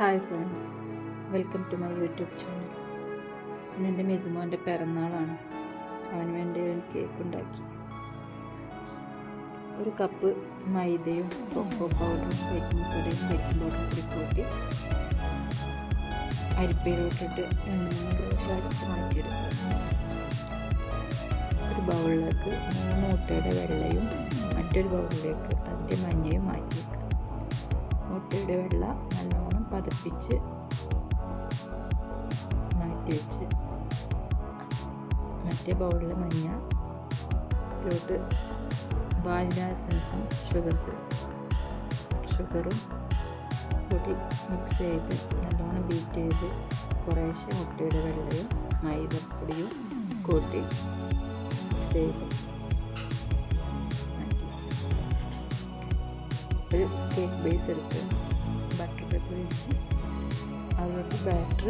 Hi friends welcome to my YouTube channel ഇന്ന് എന്റെ മെജുമാന്റെ പിറന്നാളാണ്. അവന് വേണ്ടി ഒരു കേക്ക് ഉണ്ടാക്കി. ഒരു കപ്പ് മൈദയും കൊക്കോ പൗഡറും ബേക്കിംഗ് സോഡയും ബേക്കിംഗ് പൗഡറും കൂടി കൂട്ടി അരിപ്പയിലോട്ടിട്ട് രണ്ട് മൂന്ന് പ്രാവശ്യം ഒരു ബൗളിലേക്ക് മൂന്ന് മുട്ടയുടെ വെള്ളയും മറ്റൊരു ബൗളിലേക്ക് അതിന്റെ മഞ്ഞയും മാറ്റി വെക്കുക മുട്ടയുടെ വെള്ള നല്ലോണം പതപ്പിച്ച് മാറ്റി വെച്ച് മറ്റേ ബൗളിൽ മഞ്ഞ ഇതിലോട്ട് വാനില എസൻസും ഷുഗർ ഷുഗറും കൂടി മിക്സ് ചെയ്ത് നല്ലോണം ബീറ്റ് ചെയ്ത് കുറേശ്ശെ മുട്ടയുടെ വെള്ളയും മൈദപ്പൊടിയും കൂട്ടി മിക്സ് ചെയ്ത് ഒരു കേക്ക് ബേസ് എടുത്ത് ബട്ടർ പേപ്പർ വെച്ച് അതിലോട്ട് ബാറ്റർ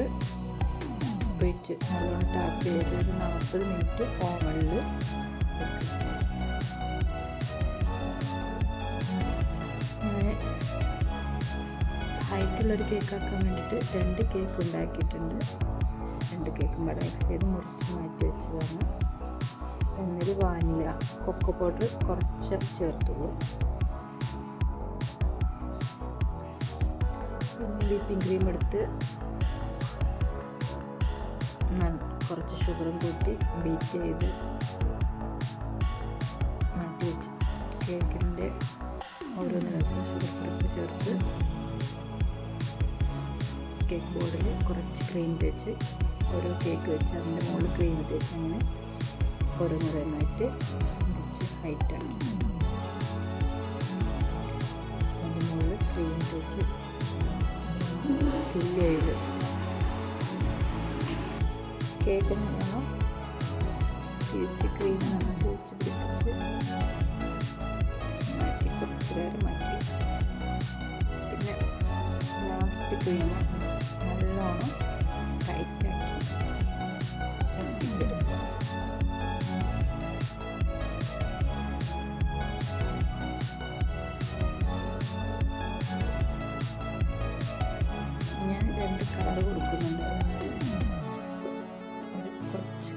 വെച്ച് നല്ലോണം ടാപ്പ് ചെയ്ത് ഒരു നാൽപ്പത് മിനിറ്റ് ഓവനിൽ ഞാൻ ഹൈറ്റുള്ളൊരു കേക്ക് ആക്കാൻ വേണ്ടിയിട്ട് രണ്ട് കേക്ക് ഉണ്ടാക്കിയിട്ടുണ്ട്. രണ്ട് കേക്കും ഇവിടെ മിക്സ് ചെയ്ത് മുറിച്ച് മാറ്റി വെച്ചതാണ്. ഒന്നിൽ വാനില കൊക്കോ പൗഡർ കുറച്ച് ചേർത്തുള്ളൂ. വിപ്പിംഗ് ക്രീം എടുത്ത് കുറച്ച് ഷുഗറും കൂട്ടി ബീറ്റ് ചെയ്ത് മാറ്റി വെച്ചു. കേക്കിന്റെ ഓരോന്നിനൊക്കെ ഷുഗർ സിറപ്പ് ചേർത്ത് കേക്ക് ബോർഡിൽ കുറച്ച് ക്രീം തേച്ച് ഓരോ കേക്ക് വെച്ച് അതിന്റെ മുകളിൽ ക്രീം തേച്ച് അങ്ങനെ ഓരോ ഓരോന്നോരോന്നായിട്ട് വെച്ച് ഹൈറ്റാക്കി അതിന്റെ മുകളിൽ ക്രീം തേച്ച് ചെയ്ത് കേക്കിന് നമ്മൾ തിരിച്ച് ക്രീം നമ്മൾ തേച്ച് പിടിപ്പിച്ച് മാറ്റി കുറച്ച് നേരം മാറ്റി. പിന്നെ ലാസ്റ്റ് ക്രീം നല്ലോണം ടൈറ്റാക്കി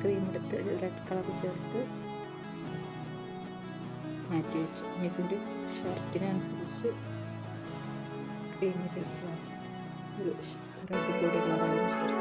ക്രീം എടുത്ത് ഒരു റെഡ് കളർ ചേർത്ത് മാറ്റി വെച്ചു. മിഥുന്റെ ഷർട്ടിനനുസരിച്ച് ക്രീം ചേർക്കുക ഒരു റെഡ് കൂടി കളറാണ് ഷർട്ട്